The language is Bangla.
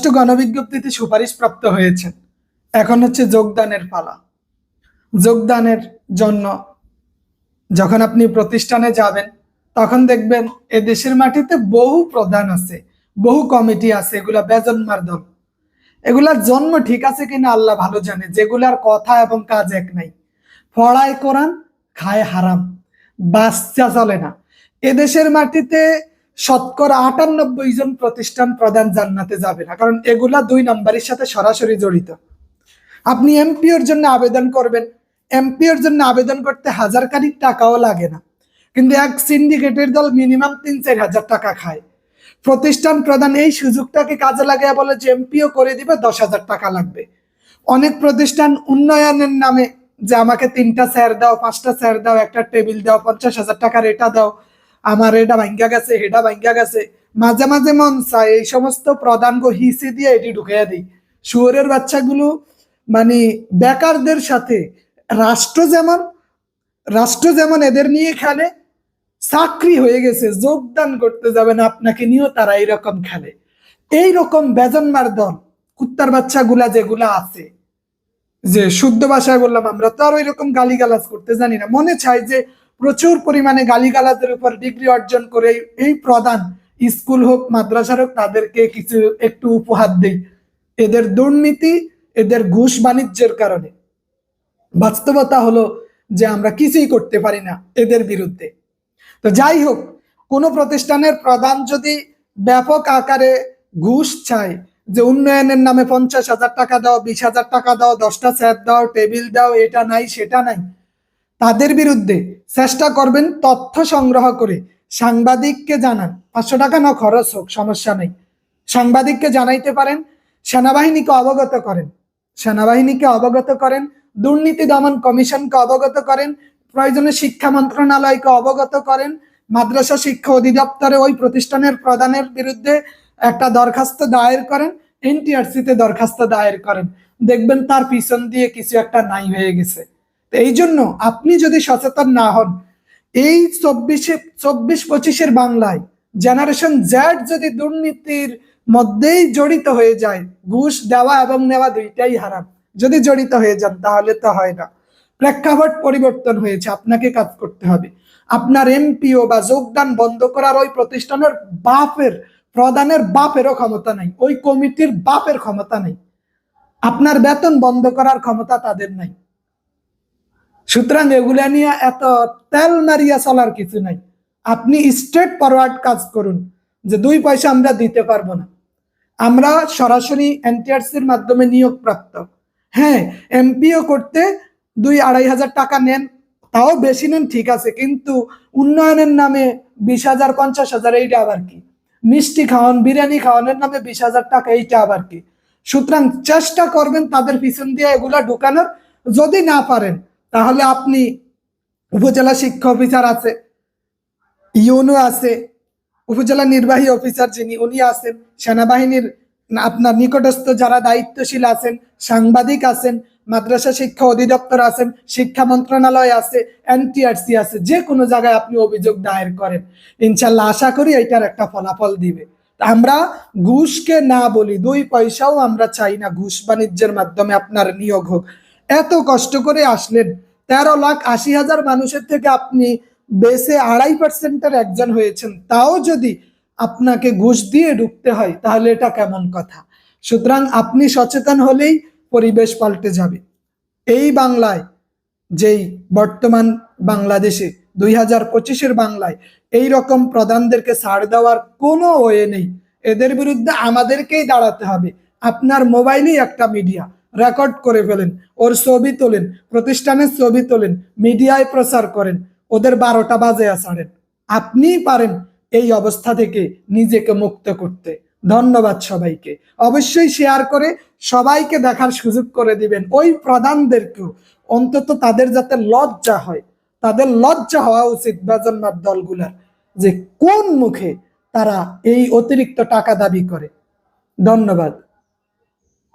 যথেষ্ট গণবিজ্ঞপ্তিতে সুপারিশ প্রাপ্ত হয়েছেন। এখন হচ্ছে যোগদানের পালা। যোগদানের জন্য যখন আপনি প্রতিষ্ঠানে যাবেন, তখন দেখবেন এ দেশের মাটিতে বহু প্রধান আছে, বহু কমিটি আছে, এগুলা বেজন্মার দল এগুলার জন্ম ঠিক আছে কিনা আল্লাহ ভালো জানে, যেগুলার কথা এবং কাজ এক নাই। ফড়ায় কোরআন, খায় হারাম। বাচ্চা চলে না। এদেশের মাটিতে শতকরা আটানব্বই জন প্রতিষ্ঠান প্রধান জান্নাতে যাবে না, কারণ এগুলা দুই নম্বরের সাথে সরাসরি জড়িত। আপনি এমপিওর জন্য আবেদন করবেন এমপিওর জন্য আবেদন করতে হাজার খানিক টাকাও লাগে না, কিন্তু এক সিন্ডিকেটের দল মিনিমাম তিন চার হাজার টাকা খায়। প্রতিষ্ঠান প্রধান এই সুযোগটাকে কাজে লাগায় বলে যে এমপিও করে দিবে, দশ হাজার টাকা লাগবে। অনেক প্রতিষ্ঠান উন্নয়নের নামে যে, আমাকে তিনটা স্যার দাও, পাঁচটা স্যার দাও, একটা টেবিল দাও, পঞ্চাশ হাজার টাকার এটা দাও আমার এটা ভাঙ্গা গেছে এটা ভাঙ্গা গেছে। মাঝে মাঝে মন চায় এই সমস্ত প্রধান গো হিসি দিয়ে এটি ঢুকাইয়া দিই। শুয়োরের বাচ্চাগুলো মানে বেকারদের সাথে রাষ্ট্র যেমন রাষ্ট্র যেমন এদের নিয়ে খেলে, চাকরি হয়ে গেছে, যোগদান করতে যাবেন, আপনাকে নিয়েও তারা এইরকম খেলে। এইরকম বেজন্মার দল কুত্তার বাচ্চাগুলা যেগুলা আছে, যে শুদ্ধ ভাষায় বললাম আমরা, তো আর ওই রকম গালিগালাজ করতে জানি না। মনে চাই যে প্রচুর পরিমাণে গালিগালাজের উপর ডিগ্রি অর্জন করে এই- প্রধান স্কুল হোক মাদ্রাসার হোক, তাদেরকে কিছু একটু উপহার দেই। এদের দুর্নীতি, এদের ঘুষ বাণিজ্যের কারণে। বাস্তবতা হলো যে আমরা কিছুই করতে পারি না এদের বিরুদ্ধে। তো যাই হোক, কোনো প্রতিষ্ঠানের প্রধান যদি ব্যাপক আকারে ঘুষ চায়, যে উন্নয়নের নামে পঞ্চাশ হাজার টাকা দাও, বিশ হাজার টাকা দাও, দশটা স্যার দাও টেবিল দাও, এটা নাই, সেটা নাই তাদের বিরুদ্ধে চেষ্টা করবেন তথ্য সংগ্রহ করে। সাংবাদিককে জানান, পাঁচশো টাকা না খরচ হোক, সমস্যা নেই। সাংবাদিককে জানাইতে পারেন, সেনাবাহিনীকে অবগত করেন। সেনাবাহিনীকে অবগত করেন, দুর্নীতি দমন কমিশনকে অবগত করেন, প্রয়োজনে শিক্ষা মন্ত্রণালয়কে অবগত করেন, মাদ্রাসা শিক্ষা অধিদপ্তরে ওই প্রতিষ্ঠানের প্রধানের বিরুদ্ধে একটা দরখাস্ত দায়ের করেন, এনটিআরসিতে দরখাস্ত দায়ের করেন। দেখবেন তার পিছন দিয়ে কিছু একটা নাই হয়ে গেছে। এই জন্য আপনি যদি সচেতন না হন, এই চব্বিশে, চব্বিশ পঁচিশের বাংলায় জেনারেশন জেড যদি দুর্নীতির মধ্যেই জড়িত হয়ে যায়, ঘুষ দেওয়া এবং নেওয়া দুইটাই হারাম। যদি জড়িত হয়ে যান, তাহলে তো হয় না। প্রেক্ষাপট পরিবর্তন হয়েছে, আপনাকে কাজ করতে হবে। আপনার এমপিও বা যোগদান বন্ধ করার ওই প্রতিষ্ঠানের বাপের প্রদানের বাপেরও ক্ষমতা নাই, ওই কমিটির বাপের ক্ষমতা নেই। আপনার বেতন বন্ধ করার ক্ষমতা তাদের নাই। সুতরাং এগুলা নিয়ে এত তেল মারিয়া চলার কিছু নাই। আপনি স্ট্রেট ফরওয়ার্ড কাজ করুন, যে দুই পয়সা আমরা দিতে পারব না। আমরা সরাসরি এনটিআরসির মাধ্যমে নিয়োগ প্রাপ্ত হ্যাঁ এমপিও করতে দুই আড়াই হাজার টাকা নেন, তাও বেশি নেন ঠিক আছে, কিন্তু উন্নয়নের নামে বিশ হাজার, পঞ্চাশ হাজার এইটা আবার কি? মিষ্টি খাওয়ান, বিরিয়ানি খাওয়ানোর নামে বিশ হাজার টাকা এইটা আবার কি? সুতরাং চেষ্টা করবেন তাদের পিছন দিয়ে এগুলা ঢুকানোর, যদি না পারেন তাহলে আপনি উপজেলা শিক্ষা অফিসার আছে ইউনো আছে, উপজেলা নির্বাহী অফিসার যিনি, উনি আছেন, সেনাবাহিনীর আপনার নিকটস্থ যারা দায়িত্বশীল আছেন, সাংবাদিক আছেন, মাদ্রাসা শিক্ষা অধিদপ্তর আছেন, শিক্ষা মন্ত্রণালয় আছে, এনটিআরসি আছে, যে কোনো জায়গায় আপনি অভিযোগ দায়ের করেন। ইনশাল্লাহ আশা করি এটার একটা ফলাফল দিবে। আমরা ঘুষকে না বলি, দুই পয়সাও আমরা চাই না, ঘুষ বাণিজ্যের মাধ্যমে আপনার নিয়োগ হোক। এত কষ্ট করে আসলেন। তেরো লাখ আশি হাজার মানুষের থেকে আপনি বেসে আড়াই পার্সেন্টের একজন হয়েছেন। তাও যদি আপনাকে ঘুষ দিয়ে ঢুকতে হয়, তাহলে এটা কেমন কথা? সুতরাং আপনি সচেতন হলেই পরিবেশ পাল্টে যাবে। এই বাংলায়, যেই বর্তমান বাংলাদেশে, দুই হাজার পঁচিশের বাংলায় এই রকম প্রধানদেরকে ছাড় দেওয়ার কোনো ওয়ে নেই। এদের বিরুদ্ধে আমাদেরকেই দাঁড়াতে হবে। আপনার মোবাইলেই একটা মিডিয়া। রেকর্ড করে ফেলেন, ওর ছবি তোলেন, প্রতিষ্ঠানের ছবি তোলেন, মিডিয়ায় প্রচার করেন, ওদের বারোটা বাজে ছাড়েন আপনিই পারেন এই অবস্থা থেকে নিজেকে মুক্ত করতে। ধন্যবাদ সবাইকে। অবশ্যই শেয়ার করে সবাইকে দেখার সুযোগ করে দিবেন। ওই প্রধানদেরকেও। অন্তত তাদের যাতে লজ্জা হয়। তাদের লজ্জা হওয়া উচিত বেজন্মার দলগুলার যে কোন মুখে তারা এই অতিরিক্ত টাকা দাবি করে। ধন্যবাদ।